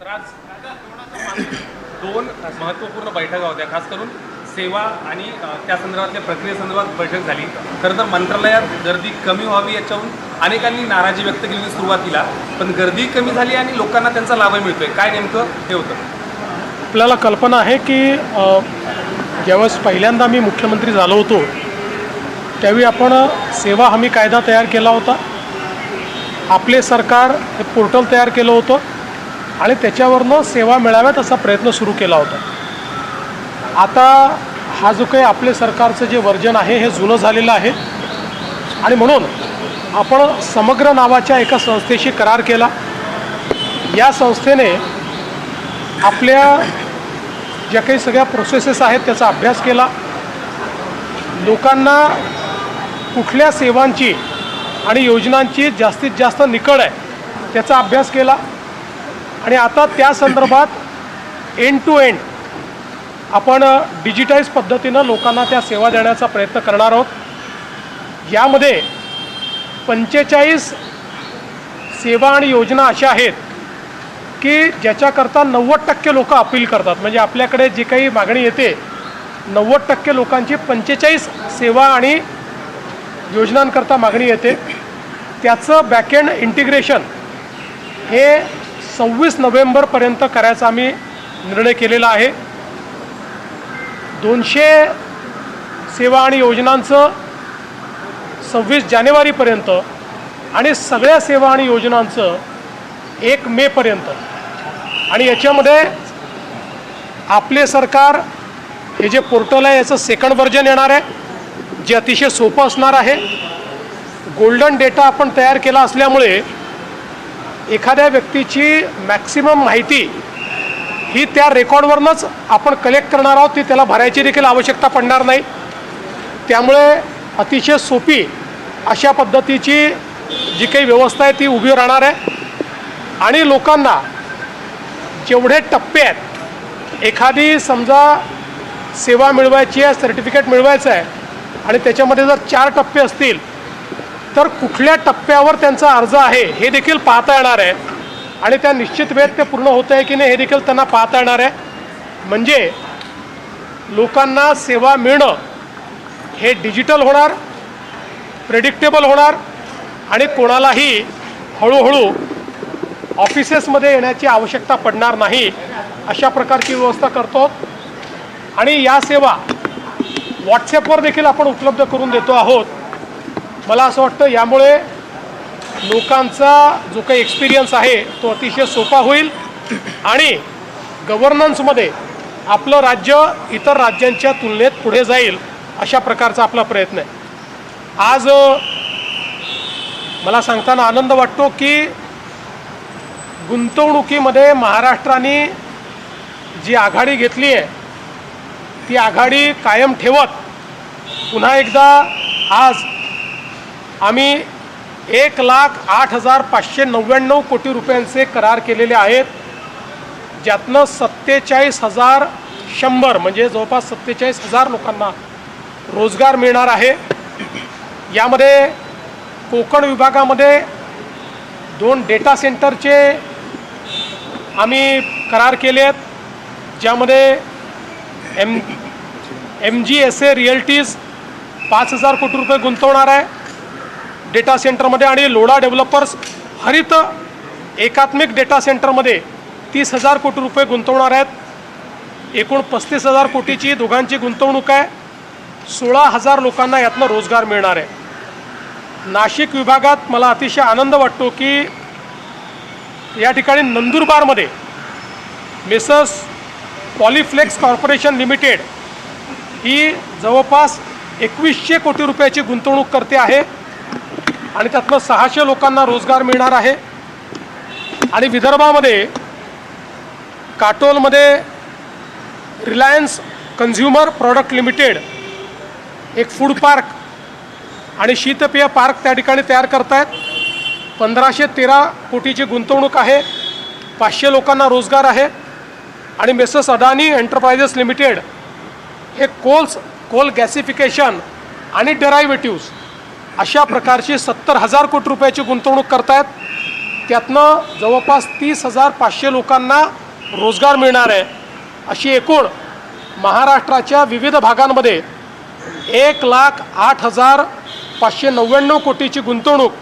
तर आज दोन महत्त्वपूर्ण बैठका होत्या खास करून सेवा आणि त्या संदर्भातल्या प्रक्रियेसंदर्भात बैठक झाली. खरं तर मंत्रालयात गर्दी कमी व्हावी याच्याहून अनेकांनी नाराजी व्यक्त केली म्हणजे सुरुवातीला. पण गर्दी कमी झाली आणि लोकांना त्यांचा लाभ मिळतोय. काय नेमकं? हे होतं. आपल्याला कल्पना आहे की ज्यावेळेस पहिल्यांदा मी मुख्यमंत्री झालो होतो त्यावेळी आपण सेवा हमी कायदा तयार केला होता. आपले सरकार हे पोर्टल तयार केलं होतं. आणि त्याच्यावरनं सेवा मिळाव्यात असा प्रयत्न सुरू केला होता. आता हा जो काही आपले सरकारचं जे वर्जन आहे हे जुनं झालेलं आहे. आणि म्हणून आपण समग्र नावाच्या एका संस्थेशी करार केला. या संस्थेने आपल्या ज्या काही सगळ्या प्रोसेसेस आहेत त्याचा अभ्यास केला. लोकांना कुठल्या सेवांची आणि योजनांची जास्तीत जास्त निकड आहे त्याचा अभ्यास केला. आणि आता त्या संदर्भात एंड टू एंड आपण डिजिटाईज पद्धतीनं लोकांना त्या सेवा देण्याचा प्रयत्न करणार आहोत. यामध्ये पंचेचाळीस सेवा आणि योजना अशा आहेत की ज्याच्याकरता नव्वद टक्के लोक अपील करतात. म्हणजे आपल्याकडे जी काही मागणी येते नव्वद टक्के लोकांची पंचेचाळीस सेवा आणि योजनांकरता मागणी येते. त्याचं बॅकएंड इंटिग्रेशन हे सव्वीस नोव्हेंबरपर्यंत करायचा आम्ही निर्णय केलेला आहे. दोनशे सेवा आणि योजनांचं सव्वीस जानेवारीपर्यंत आणि सगळ्या सेवा आणि योजनांचं एक मेपर्यंत. आणि याच्यामध्ये आपले सरकार हे जे पोर्टल आहे याचं सेकंड व्हर्जन येणार आहे जे अतिशय सोपं असणार आहे. गोल्डन डेटा आपण तयार केला असल्यामुळे एखाद्या व्यक्तीची मॅक्सिमम माहिती ही त्या रेकॉर्डवरूनच आपण कलेक्ट करणार आहोत ती त्याला भरायची देखील आवश्यकता पडणार नाही. त्यामुळे अतिशय सोपी अशा पद्धतीची जी काही व्यवस्था आहे ती उभी राहणार आहे. आणि लोकांना जेवढे टप्पे आहेत एखादी समजा सेवा मिळवायची आहे सर्टिफिकेट मिळवायचं आहे आणि त्याच्यामध्ये जर चार टप्पे असतील तर कुठल्या टप्प्यावर त्यांचा अर्ज आहे हे देखील पाहता येणार आहे. आणि त्या निश्चित वेळेत ते पूर्ण होतं आहे की नाही हे देखील त्यांना पाहता येणार आहे. म्हणजे लोकांना सेवा मिळणं हे डिजिटल होणार प्रेडिक्टेबल होणार आणि कोणालाही हळूहळू ऑफिसेसमध्ये येण्याची आवश्यकता पडणार नाही अशा प्रकारची व्यवस्था करतो. आणि या सेवा व्हॉट्सॲपवर देखील आपण उपलब्ध करून देतो आहोत. मला असं वाटतं यामुळे लोकांचा जो काही एक्सपिरियन्स आहे तो अतिशय सोपा होईल. आणि गव्हर्नन्समध्ये आपलं राज्य इतर राज्यांच्या तुलनेत पुढे जाईल अशा प्रकारचा आपला प्रयत्न आहे. आज मला सांगताना आनंद वाटतो की गुंतवणुकीमध्ये महाराष्ट्राने जी आघाडी घेतली आहे ती आघाडी कायम ठेवत पुन्हा एकदा आज आम्ही एक लाख आठ हजार पाचशे नव्याण्णव कोटी रुपयांचे करार केलेले आहेत. ज्यातनं सत्तेचाळीस हजार शंभर म्हणजे जवळपास सत्तेचाळीस हजार लोकांना रोजगार मिळणार आहे. यामध्ये कोकण विभागामध्ये दोन डेटा सेंटरचे आम्ही करार केले आहेत. ज्यामध्ये M M G S A realties पाच हजार कोटी रुपये गुंतवणार आहे. डेटा सेंटरमध्ये आणि लोढा डेव्हलपर्स हरित एकात्मिक डेटा सेंटरमध्ये तीस हजार कोटी रुपये गुंतवणार आहेत. एकूण पस्तीस हजार कोटीची दोघांची गुंतवणूक आहे. सोळा हजार लोकांना यातनं रोजगार मिळणार आहे. नाशिक विभागात मला अतिशय आनंद वाटतो की या ठिकाणी नंदुरबारमध्ये मेसर्स पॉलिफ्लेक्स कॉर्पोरेशन लिमिटेड ही जवळपास एकवीसशे कोटी रुपयाची गुंतवणूक करते आहे. आणि त्यातनं सहाशे लोकांना रोजगार मिळणार आहे. आणि विदर्भामध्ये काटोलमध्ये रिलायन्स कन्झ्युमर प्रॉडक्ट लिमिटेड एक फूड पार्क आणि शीतपेय पार्क त्या ठिकाणी तयार करतायत. पंधराशे तेरा कोटीची गुंतवणूक आहे. पाचशे लोकांना रोजगार आहे. आणि मेसस अदानी एंटरप्राइजेस लिमिटेड हे कोल्स कोल गॅसिफिकेशन आणि डेरायवेटिव्स अशा प्रकारची सत्तर हजार कोटी रुपयाची गुंतवणूक करतायत. त्यातनं जवळपास तीस हजार पाचशे लोकांना रोजगार मिळणार आहे. अशी एकूण महाराष्ट्राच्या विविध भागांमध्ये एक लाख आठ हजार पाचशे नव्याण्णव कोटीची गुंतवणूक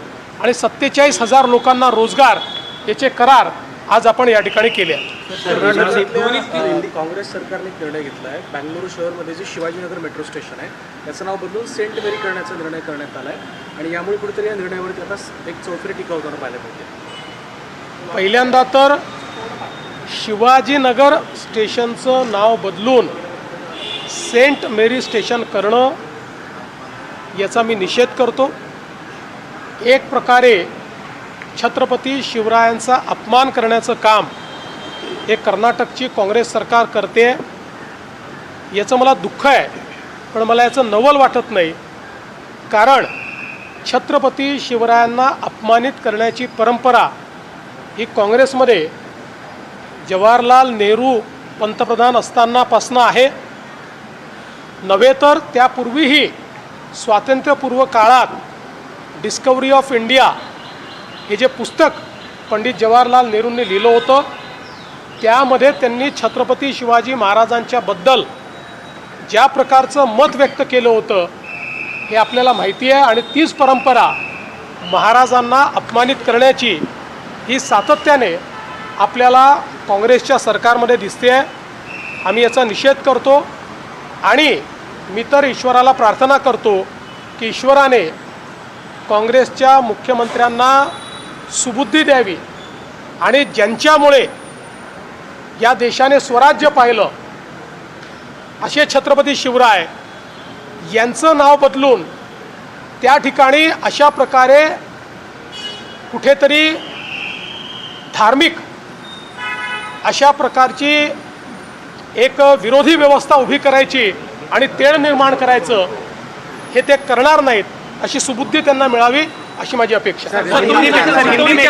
आणि सत्तेचाळीस हजार लोकांना रोजगार याचे करार आज आपण या ठिकाणी केले आहेत दोन्ही काँग्रेस सरकारने निर्णय घेतला आहे बँगळुरू शहरमध्ये जे शिवाजीनगर मेट्रो स्टेशन आहे त्याचं नाव बदलून सेंट मेरी करण्याचा निर्णय करण्यात आला आहे आणि यामुळे कुठेतरी या निर्णयावरती आता एक चौफेर टीका होताना पाहायला मिळते. पहिल्यांदा तर शिवाजीनगर स्टेशनचं नाव बदलून सेंट मेरी स्टेशन करणं याचा मी निषेध करतो. एक प्रकारे छत्रपती शिवरायांचा अपमान करण्याचं काम हे कर्नाटकची काँग्रेस सरकार करते याचं मला दुःख आहे. पण मला याचं नवल वाटत नाही. कारण छत्रपती शिवरायांना अपमानित करण्याची परंपरा ही काँग्रेसमध्ये जवाहरलाल नेहरू पंतप्रधान असतानापासनं आहे. नव्हे तर त्यापूर्वीही स्वातंत्र्यपूर्व काळात डिस्कवरी ऑफ इंडिया हे जे पुस्तक पंडित जवाहरलाल नेहरूंनी लिहिलं होतं त्यामध्ये त्यांनी छत्रपती शिवाजी महाराजांच्याबद्दल ज्या प्रकारचं मत व्यक्त केलं होतं हे आपल्याला माहिती आहे आणि तीच परंपरा महाराजांना अपमानित करण्याची ही सातत्याने आपल्याला काँग्रेसच्या सरकारमध्ये दिसते आहे. आम्ही याचा निषेध करतो आणि मी तर ईश्वराला प्रार्थना करतो की ईश्वराने काँग्रेसच्या मुख्यमंत्र्यांना सुबुद्धी द्यावी. आणि ज्यांच्यामुळे या देशाने स्वराज्य पाहिलं असे छत्रपती शिवराय यांचं नाव बदलून त्या ठिकाणी अशा प्रकारे कुठेतरी धार्मिक अशा प्रकारची एक विरोधी व्यवस्था उभी करायची आणि तेळ निर्माण करायचं हे ते करणार नाहीत अशी सुबुद्धी त्यांना मिळावी. अशी माझी अपेक्षा. सर, हिंदी में-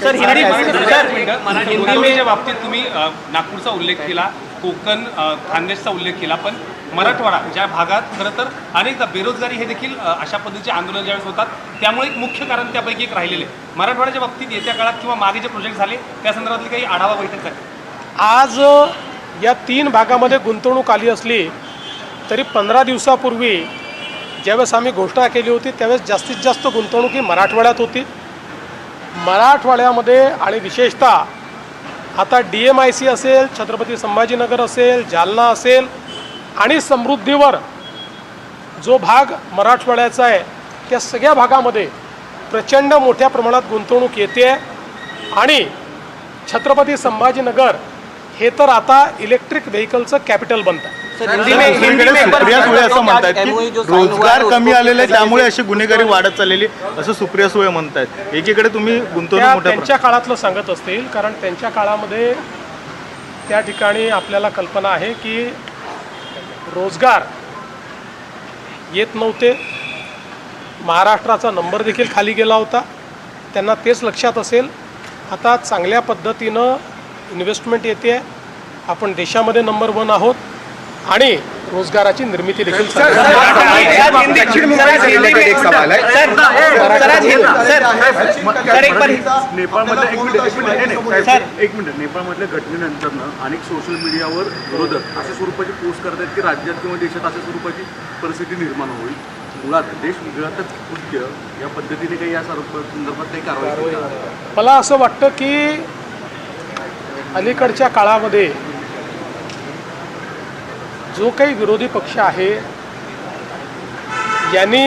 सर, हिंदीच्या बाबतीत तुम्ही नागपूरचा उल्लेख केला कोकण खानदेशचा उल्लेख केला पण मराठवाडा ज्या भागात खरं तर अनेकदा बेरोजगारी हे देखील अशा पद्धतीचे आंदोलन ज्यावेळेस होतात त्यामुळे एक मुख्य कारण त्यापैकी एक राहिलेले आहे. मराठवाड्याच्या बाबतीत येत्या काळात किंवा मागे जे प्रोजेक्ट झाले त्या संदर्भातली काही आढावा बैठक झाली. आज या तीन भागामध्ये गुंतवणूक आली असली तरी पंधरा दिवसापूर्वी ज्यावेळेस आम्ही घोषणा केली होती त्यावेळेस जास्तीत जास्त गुंतवणूक ही मराठवाड्यात होती. मराठवाड्यामध्ये आणि विशेषतः आता डी एम आय सी असेल छत्रपती संभाजीनगर असेल जालना असेल आणि समृद्धीवर जो भाग मराठवाड्याचा आहे त्या सगळ्या भागामध्ये प्रचंड मोठ्या प्रमाणात गुंतवणूक येते. आणि छत्रपती संभाजीनगर हे तर आता इलेक्ट्रिक व्हेकलचं कॅपिटल बनतं. सुप्रिया सुळे असं म्हणतात की रोजगार कमी आलेले त्यामुळे अशी गुन्हेगारी वाढत चाललेली असं सुप्रिया सुळे म्हणतात एकीकडे तुम्ही गुंतवणूक त्यांच्या काळातलं सांगत असतील कारण त्यांच्या काळामध्ये त्या ठिकाणी आपल्याला कल्पना आहे की रोजगार येत नव्हते. महाराष्ट्राचा नंबर देखील खाली गेला होता. त्यांना तेच लक्षात असेल. आता चांगल्या पद्धतीनं इन्व्हेस्टमेंट येते. आपण देशामध्ये नंबर वन आहोत. आणि रोजगाराची निर्मिती देखील एक नेपाळमधल्या एक मिनिट नेपाळमधल्या घटनेनंतरनं अनेक सोशल मीडियावर विरोधक अशा स्वरूपाची पोस्ट करतात की राज्यात किंवा देशात अशा स्वरूपाची परिस्थिती निर्माण होईल मुळात देश विघळतच कृत्य या पद्धतीने काही या सर्व संदर्भात काही कारवाई? मला असं वाटतं की अलीकडच्या काळामध्ये जो काही विरोधी पक्ष आहे यांनी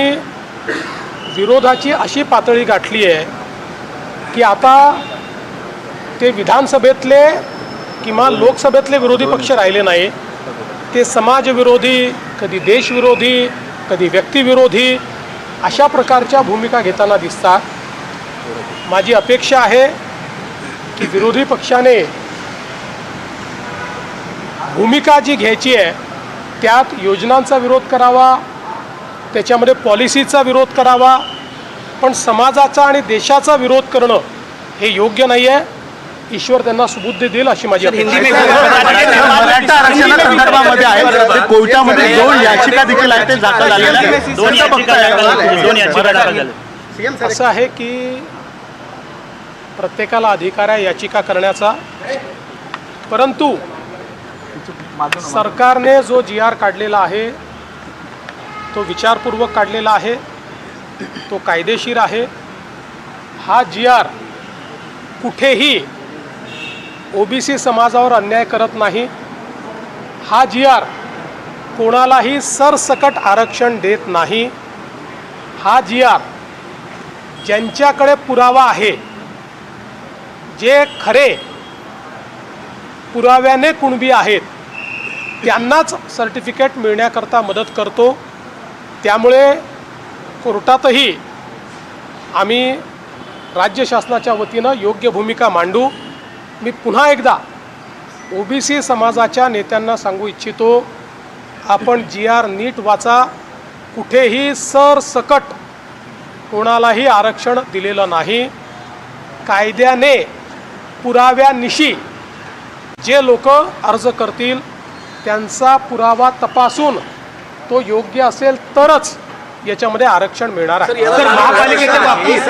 विरोधाची अशी पातळी गाठली आहे की आता ते विधानसभेतले किंवा लोकसभेतले विरोधी पक्ष राहिले नाही. ते समाजविरोधी कधी देशविरोधी कधी व्यक्तिविरोधी अशा प्रकारच्या भूमिका घेताना दिसतात. माझी अपेक्षा आहे की विरोधी पक्षाने भूमिका जी घ्यायची आहे त्यात योजनांचा विरोध करावा त्याच्यामध्ये पॉलिसीचा विरोध करावा पण समाजाचा आणि देशाचा विरोध करणं हे योग्य नाही आहे ईश्वर त्यांना सुबुद्धी देईल अशी माझी कोर्टामध्ये दोन याचिका देखील आहेत ते दाखल झालेल्या आहेत. दोन कसं याचिका बघताय? दाखल झाल्या. दोन याचिका दाखल झाल्या. असं आहे की प्रत्येकाला अधिकार आहे याचिका करण्याचा परंतु सरकारने जो जी आर काढलेला आहे तो विचारपूर्वक काढलेला आहे तो कायदेशीर आहे. हा जी आर कुठेही ओबीसी समाजावर अन्याय करत नाही. हा जी आर कोणालाही सरसकट आरक्षण देत नाही. हा जी आर ज्यांच्याकडे पुरावा आहे जे खरे पुराव्याने कुणबी आहेत त्यांनाच सर्टिफिकेट मिळण्याकरता मदत करतो. त्यामुळे कोर्टातही आम्ही राज्य शासनाच्या वतीनं योग्य भूमिका मांडू. मी पुन्हा एकदा ओ बी सी समाजाच्या नेत्यांना सांगू इच्छितो आपण जी आर नीट वाचा. कुठेही सरसकट कोणालाही आरक्षण दिलेलं नाही. कायद्याने पुराव्यानिशी जे लोक अर्ज करतील त्यांचा पुरावा तपासून तो योग्य असेल तरच याच्यामध्ये आरक्षण मिळणार आहे. तर महापालिकेच्या बाबतीत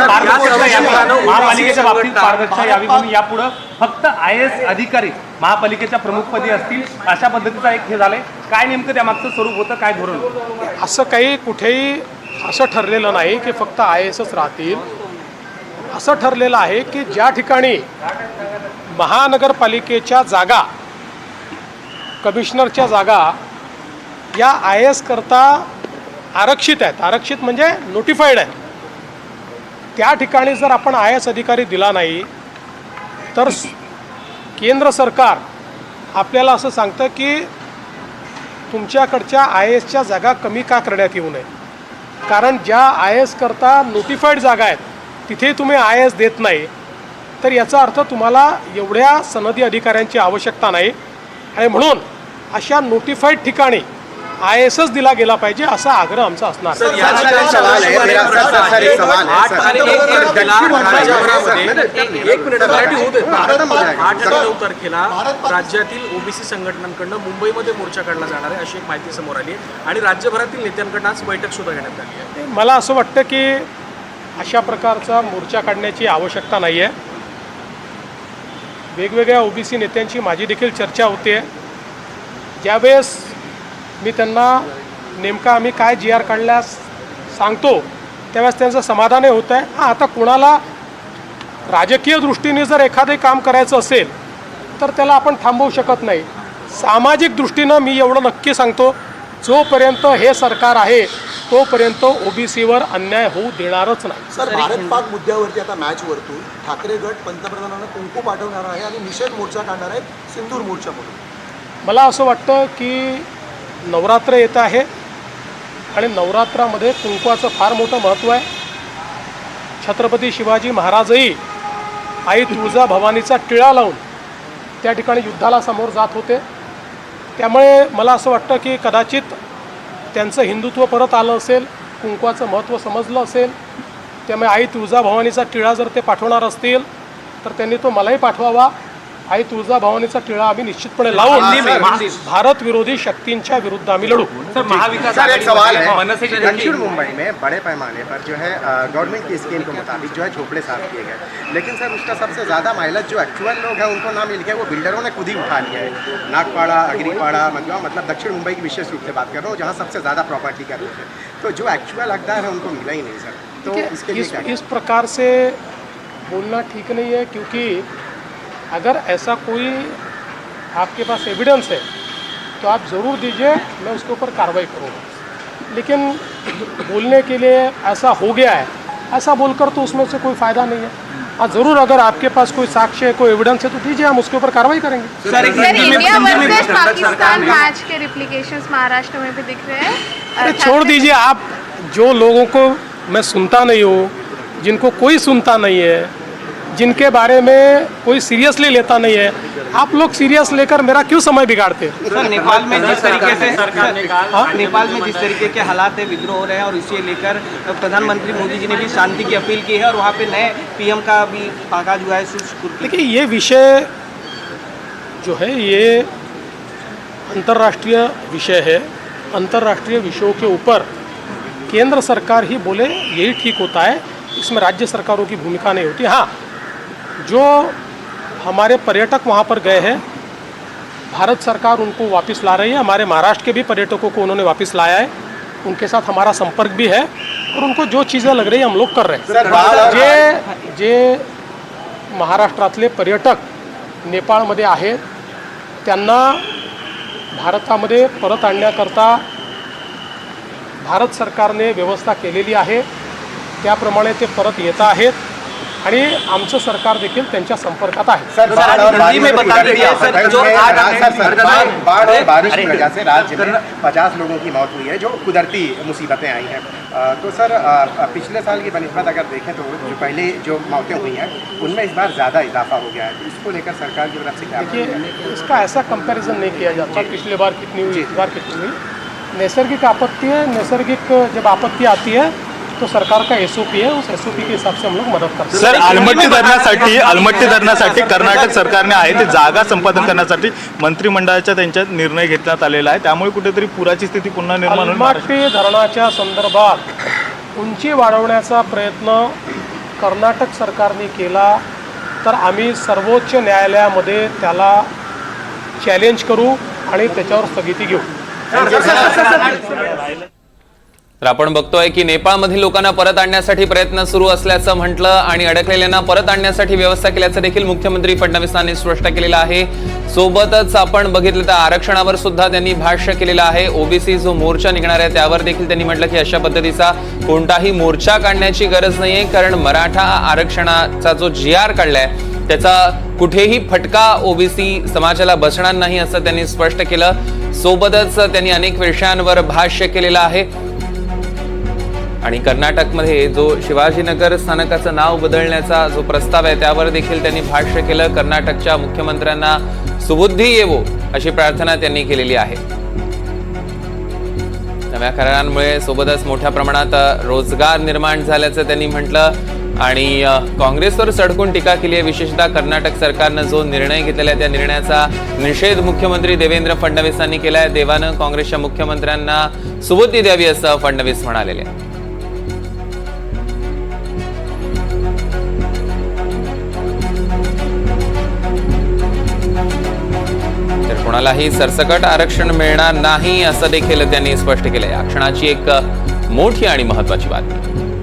महापालिकेच्या बाबतीत पारदर्शकता यावी म्हणून यापुढं फक्त आय एस अधिकारी महापालिकेच्या प्रमुखपदी असतील. अशा पद्धतीचा एक हे झालंय. काय नेमकं त्या मागचं स्वरूप होतं? काय धोरण असं काही कुठेही असं ठरलेलं नाही की फक्त आय एसच राहतील. असं ठरलेलं आहे की ज्या ठिकाणी महानगरपालिकेच्या जागा कमिशनरच्या जागा या आय एस करता आरक्षित आहेत. आरक्षित म्हणजे नोटिफाईड आहेत. त्या ठिकाणी जर आपण आय एस अधिकारी दिला नाही तर केंद्र सरकार आपल्याला असं सांगतं की तुमच्याकडच्या आय एसच्या जागा कमी का करण्यात येऊ नये. कारण ज्या आय एस करता नोटिफाईड जागा आहेत तिथे तुम्ही आय एस देत नाही. तर याचा अर्थ तुम्हाला एवढ्या सनदी अधिकाऱ्यांची आवश्यकता नाही. आणि म्हणून अशा नोटिफाईड ठिकाणी आय एसच दिला गेला पाहिजे असा आग्रह आमचा असणार. है, राज्यातील ओबीसी संघटनांकडनं मुंबईमध्ये मोर्चा काढला जाणार आहे अशी एक माहिती समोर आली आहे. आणि राज्यभरातील नेत्यांकडनं आज बैठक सुद्धा घेण्यात आली आहे. मला असं वाटतं की अशा प्रकारचा मोर्चा काढण्याची आवश्यकता नाही आहे वेगवेगळ्या ओबीसी नेत्यांची माझी देखील चर्चा होते ज्यावेळेस मी त्यांना नेमका आम्ही काय जी आर काढल्यास सांगतो त्यावेळेस त्यांचं समाधानही होतं आहे. हां आता कोणाला राजकीय दृष्टीने जर एखादे काम करायचं असेल तर त्याला आपण थांबवू शकत नाही. सामाजिक दृष्टीनं मी एवढं नक्की सांगतो जोपर्यंत हे सरकार आहे तोपर्यंत ओबीसीवर अन्याय होऊ देणारच नाही. सर भारत पाक मुद्द्यावरती आता मॅच वरतून ठाकरे गट पंतप्रधानांना कुंकू पाठवणार आहे आणि निषेध मोर्चा काढणार आहे सिंदूर मोर्चा म्हणून मला असं वाटतं की नवरात्र येत आहे आणि नवरात्रामध्ये कुंकवाचं फार मोठं महत्त्व आहे. छत्रपती शिवाजी महाराजही आई तुळजा भवानीचा टिळा लावून त्या ठिकाणी युद्धाला समोर जात होते. त्यामुळे मला असं वाटतं की कदाचित त्यांचं हिंदुत्व परत आलं असेल कुंकवाचं महत्त्व समजलं असेल. त्यामुळे आई तुळजा भवानीचा टिळा जर ते पाठवणार असतील तर त्यांनी तो मलाही पाठवावा. आई तुळजाभवानीचा टिळा आम्ही निश्चितपणे लावून भारत विरोधी शक्तींच्या विरुद्ध आम्ही लढू. सर महाविकास सर, एक सवाल है दक्षिण मुंबई में बड़े पैमाने पर जो है गवर्नमेंट की स्कीम के मुताबिक जो है झोपड़े साफ किए गए। लेकिन सर उसका सबसे ज़्यादा माइलेज जो एक्चुअल लोग हैं उनको ना मिल गया वो बिल्डरों ने खुद ही उठा लिया है। नागपाड़ा अग्रीपाड़ा मतलब मतलब दक्षिण मुंबई की विशेष रूप से बात कर रहा हूँ जहाँ सबसे ज़्यादा प्रॉपर्टी का रूप है। तो जो एक्चुअल हकदार है उनको मिला ही नहीं सर तो इसके लिए इस इस प्रकार से बोलना ठीक नहीं है क्योंकि अगर ऐसा कोई आपके पास एविडेंस है तो आप ज़रूर दीजिए मैं उसके ऊपर कार्रवाई करूँगा। लेकिन बोलने के लिए ऐसा हो गया है ऐसा बोलकर तो उसमें से कोई फ़ायदा नहीं है। हाँ ज़रूर अगर आपके पास कोई साक्ष्य है कोई एविडेंस है तो दीजिए हम उसके ऊपर कार्रवाई करेंगे। Sir India versus Pakistan match के रिप्लिकेशंस महाराष्ट्र में भी दिख रहे हैं। अरे छोड़ दीजिए आप जो लोगों को मैं सुनता नहीं हूँ जिनको कोई सुनता नहीं है जिनके बारे में कोई सीरियसली लेता नहीं है। आप लोग सीरियस लेकर मेरा क्यों समय बिगाड़ते? सर नेपाल में जिस तरीके से सरकार ने नेपाल में जिस तरीके के हालात है विद्रोह हो रहे हैं और इसे लेकर प्रधानमंत्री मोदी जी ने भी शांति की अपील की है और वहाँ पे नए पीएम का भी कागज़ हुआ है देखिए ये विषय जो है ये अंतर्राष्ट्रीय विषय है। अंतर्राष्ट्रीय विषयों के ऊपर केंद्र सरकार ही बोले यही ठीक होता है। इसमें राज्य सरकारों की भूमिका नहीं होती। हाँ जो हमारे पर्यटक वहाँ पर गए हैं भारत सरकार उनको वापस ला रही है। हमारे महाराष्ट्र के भी पर्यटकों को उन्होंने वापस लाया है। उनके साथ हमारा संपर्क भी है और उनको जो चीज़ें लग रही है हम लोग कर रहे हैं। जे जे महाराष्ट्रातले पर्यटक नेपाळमध्ये आहेत त्यांना भारतामध्ये परत आणण्याकरता भारत सरकारने व्यवस्था केलेली आहे. त्याप्रमाणे ते परत येत आहेत. आणि आमचं सरकार देखील त्यांच्या संपर्कात आहे. और बारिश की वजह से- हाँ, बाढ़ और बारिश की वजह से राज्य में पचास लोगों की मौत हुई है जो कुदरती मुसीबतें आई हैं। तो सर पिछले साल की बनस्बत अगर देखें तो जो पहले जो मौतें हुई हैं उनमें इस बार ज़्यादा इजाफा हो गया है। तो इसको लेकर सरकार की तरफ़ से क्या देखिए इसका ऐसा कंपैरिजन नहीं किया जाता। पिछले बार कितनी हुई इस बार कितनी हुई। नैसर्गिक आपत्ति है नैसर्गिक जब आपत्ति आती है तो सरकार का एस है उस एस के हिसाब से हम लोग मदद करते हैं सर आलमट्टी धरणासाठी आलमट्टी धरणासाठी कर्नाटक सरकारने आहे ते जागा संपादन करण्यासाठी मंत्रिमंडळाच्या त्यांच्यात निर्णय घेण्यात आलेला आहे त्यामुळे कुठेतरी पुराची स्थिती पुन्हा निर्माण होईल अलमाटी धरणाच्या संदर्भात उंची वाढवण्याचा प्रयत्न कर्नाटक सरकारने केला तर आम्ही सर्वोच्च न्यायालयामध्ये त्याला चॅलेंज करू आणि त्याच्यावर स्थगिती घेऊ तर आपण बघतोय की नेपाळमधील लोकांना परत आणण्यासाठी प्रयत्न सुरू असल्याचं म्हटलं आणि अडकलेल्यांना परत आणण्यासाठी व्यवस्था केल्याचं देखील मुख्यमंत्री फडणवीसांनी स्पष्ट केलेलं आहे. सोबतच आपण बघितलं तर आरक्षणावर सुद्धा त्यांनी भाष्य केलेलं आहे. ओबीसी जो मोर्चा निघणार आहे त्यावर देखील त्यांनी म्हटलं की अशा पद्धतीचा कोणताही मोर्चा काढण्याची गरज नाहीये. कारण मराठा आरक्षणाचा जो जी आर काढलाय त्याचा कुठेही फटका ओबीसी समाजाला बसणार नाही असं त्यांनी स्पष्ट केलं. सोबतच त्यांनी अनेक विषयांवर भाष्य केलेलं आहे. आणि कर्नाटकमध्ये जो शिवाजीनगर स्थानकाचं नाव बदलण्याचा जो प्रस्ताव आहे त्यावर देखील त्यांनी भाष्य केलं. कर्नाटकच्या मुख्यमंत्र्यांना सुबुद्धी येवो अशी प्रार्थना त्यांनी केलेली आहे. नव्या करारांमुळे सोबतच मोठ्या प्रमाणात रोजगार निर्माण झाल्याचं त्यांनी म्हटलं आणि काँग्रेसवर सडकून टीका केली आहे. विशेषतः कर्नाटक सरकारनं जो निर्णय घेतलेला आहे त्या निर्णयाचा निषेध मुख्यमंत्री देवेंद्र फडणवीसांनी केला आहे. देवानं काँग्रेसच्या मुख्यमंत्र्यांना सुबुद्धी द्यावी असं फडणवीस म्हणालेले आहे कोणालाही सरसकट आरक्षण मिळणार नाही असं देखील त्यांनी स्पष्ट केलंय. या क्षणाची एक मोठी आणि महत्वाची बातमी.